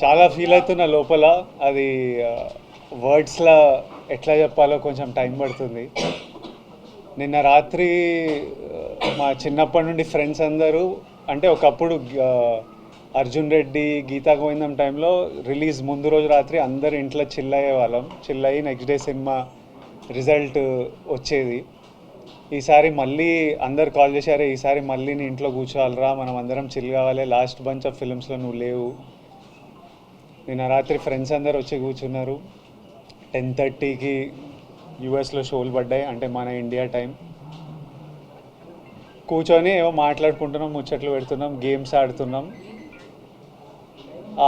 చాలా ఫీల్ అవుతున్న లోపల అది వర్డ్స్లో ఎట్లా చెప్పాలో కొంచెం టైం పడుతుంది. నిన్న రాత్రి మా చిన్నప్పటి నుండి ఫ్రెండ్స్ అందరూ అంటే ఒకప్పుడు అర్జున్ రెడ్డి గీతా గోవిందం టైంలో రిలీజ్ ముందు రోజు రాత్రి అందరు ఇంట్లో చిల్లయ్యే వాళ్ళం. చిల్ అయ్యి నెక్స్ట్ డే సినిమా రిజల్ట్ వచ్చేది. ఈసారి మళ్ళీ అందరు కాల్ చేశారు ఈసారి మళ్ళీ నీ ఇంట్లో కూర్చోవాలిరా మనం అందరం చిల్ కావాలి. లాస్ట్ బంచ్ ఆఫ్ ఫిల్మ్స్లో నువ్వు లేవు. నిన్న రాత్రి ఫ్రెండ్స్ అందరు వచ్చి కూర్చున్నారు. టెన్ థర్టీకి యూఎస్లో షోలు పడ్డాయి అంటే మన ఇండియా టైం కూర్చొని ఏమో మాట్లాడుకుంటున్నాం ముచ్చట్లు పెడుతున్నాం గేమ్స్ ఆడుతున్నాం.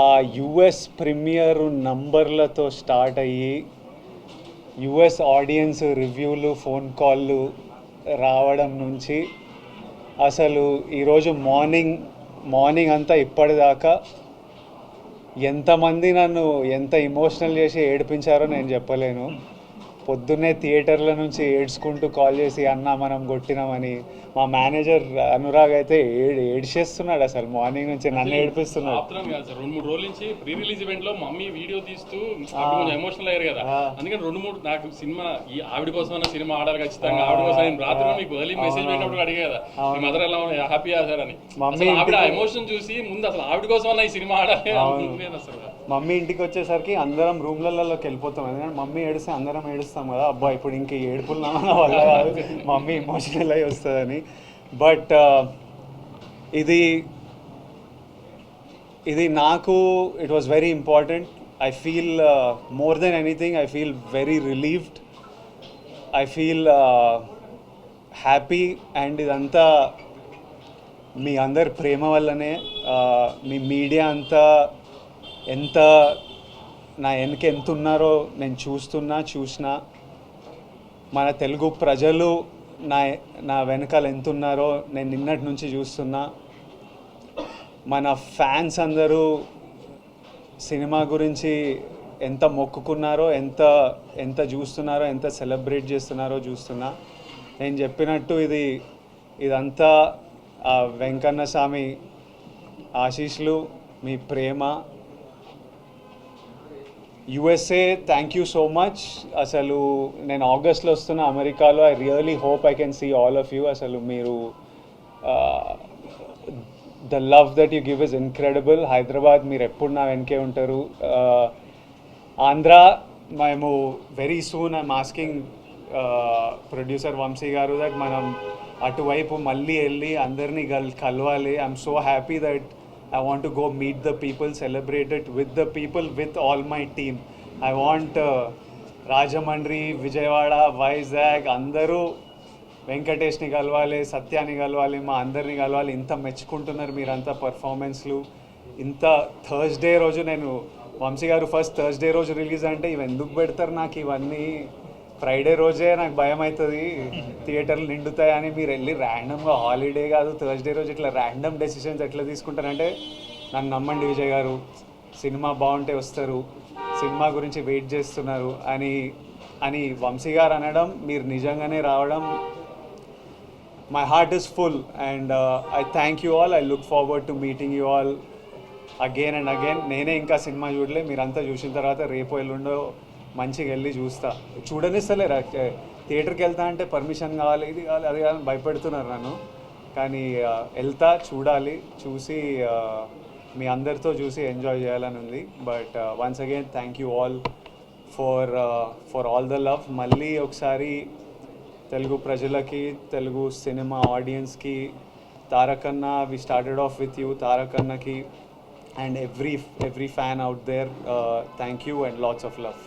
ఆ యుఎస్ ప్రీమియర్ నంబర్లతో స్టార్ట్ అయ్యి యుఎస్ ఆడియన్స్ రివ్యూలు ఫోన్ కాళ్ళు రావడం నుంచి అసలు ఈరోజు మార్నింగ్ మార్నింగ్ అంతా ఇప్పటిదాకా ఎంతమంది నన్ను ఎంత ఇమోషనల్ చేసి ఏడిపించారో నేను చెప్పలేను. పొద్దున్నే థియేటర్ల నుంచి ఏడ్చుకుంటూ కాల్ చేసి అన్న మనం కొట్టినామని. మా మేనేజర్ అనురాగ్ అయితే ఏడ్ ఏడ్చేస్తున్నాడు అసలు మార్నింగ్ నుంచి నన్ను ఏడిపిస్తున్నాడు. ఆపుతున్నాం కాదు సార్. రెండు మూడు రోజుల నుంచి ప్రీ రిలీజ్ ఈవెంట్లో మమ్మీ వీడియో తీస్తూ అప్పుడు కొంచెం ఎమోషనల్ అయ్యారు కదా. అందుకని రెండు మూడు నాకు సినిమా ఈ ఆవిడ కోసం సినిమా ఆడాలి ఖచ్చితంగా. ఆవిడ కోసం నేను రాత్రి మీకు వదిలి మెసేజ్ పెట్టినప్పుడు అడిగా కదా. మీ మదర్ ఎలా హ్యాపీ సార్ అని. మమ్మీ ఆవిడ ఇంటికి- ఎమోషన్ చూసి ముందు అసలు ఆవిడ కోసం ఈ సినిమా ఆడాలి అసలు. మమ్మీ ఇంటికి వచ్చేసరికి అందరం రూమ్లలోకి వెళ్ళిపోతాం. ఎందుకంటే మమ్మీ ఏడిస్తే అందరం ఏడుస్తాం. కదా అబ్బా ఇప్పుడు ఇంక ఏడుపులు నా వల్ల కాదు మమ్మీ ఎమోషనల్ అయి వస్తుందని. బట్ uh, ఇది ఇది నాకు it was very important I feel more than anything I feel very relieved I feel happy and ఇదంతా మీ అందరి ప్రేమ వల్లనే uh, మీ మీడియా అంతా ఎంత నా వెనక ఎంత ఉన్నారో నేను చూస్తున్నా చూసినా. మన తెలుగు ప్రజలు నా నా వెనకాల ఎంత ఉన్నారో నేను నిన్నటి నుంచి చూస్తున్నా. మన ఫ్యాన్స్ అందరూ సినిమా గురించి ఎంత మొక్కుకున్నారో ఎంత ఎంత చూస్తున్నారో ఎంత సెలబ్రేట్ చేస్తున్నారో చూస్తున్నా. నేను చెప్పినట్టు ఇది ఇదంతా ఆ వెంకన్న స్వామి ఆశీస్సులు మీ ప్రేమ USA thank you so much అసలు నేను ఆగస్ట్లో వస్తున్న అమెరికాలో I really hope I can see all of you అసలు మీరు the love that you give is incredible Hyderabad మీరు ఎప్పుడు నా వెనకే ఉంటారు? ఆంధ్ర మేము very soon I'm asking producer Vamshi garu that మనం అటువైపు మళ్ళీ వెళ్ళి అందరినీ కల్ కలవాలి. I'm so happy that I want to meet meet the people it with with the people with all my team I want Rajahmundry Vijayawada Vizag అందరూ వెంకటేష్ని కలవాలి సత్యాన్ని కలవాలి మా అందరిని కలవాలి. ఇంత మెచ్చుకుంటున్నారు మీరంతా పర్ఫార్మెన్స్లు ఇంత థర్స్డే రోజు నేను వంశీ గారు ఫస్ట్ థర్స్డే రోజు రిలీజ్ అంటే ఇవి ఎందుకు పెడతారు నాకు ఇవన్నీ ఫ్రైడే రోజే నాకు భయం అవుతుంది థియేటర్లు నిండుతాయని మీరు వెళ్ళి ర్యాండమ్గా హాలిడే కాదు థర్స్డే రోజు ఇట్లా ర్యాండమ్ డెసిషన్స్ ఎట్లా తీసుకుంటారంటే నన్ను నమ్మండి విజయ్ గారు సినిమా బాగుంటే వస్తారు సినిమా గురించి వెయిట్ చేస్తున్నారు అని అని వంశీ గారు అనడం మీరు నిజంగానే రావడం my heart is full and I thank you all I look forward to meeting you all again and again నేనే ఇంకా సినిమా చూడలే మీరంతా చూసిన తర్వాత రేపు ఎల్లుండో మంచిగా వెళ్ళి చూస్తా. చూడనిస్తలేరు థియేటర్కి వెళ్తా అంటే పర్మిషన్ కావాలి ఇది కావాలి అది కావాలి భయపెడుతున్నారు నన్ను. కానీ వెళ్తా చూడాలి చూసి మీ అందరితో చూసి ఎంజాయ్ చేయాలని ఉంది. But once again thank you all for for all the love మళ్ళీ ఒకసారి తెలుగు ప్రజలకి తెలుగు సినిమా ఆడియన్స్కి Tarakanna we started off with you తారకన్నకి and every every fan out there thank you and lots of love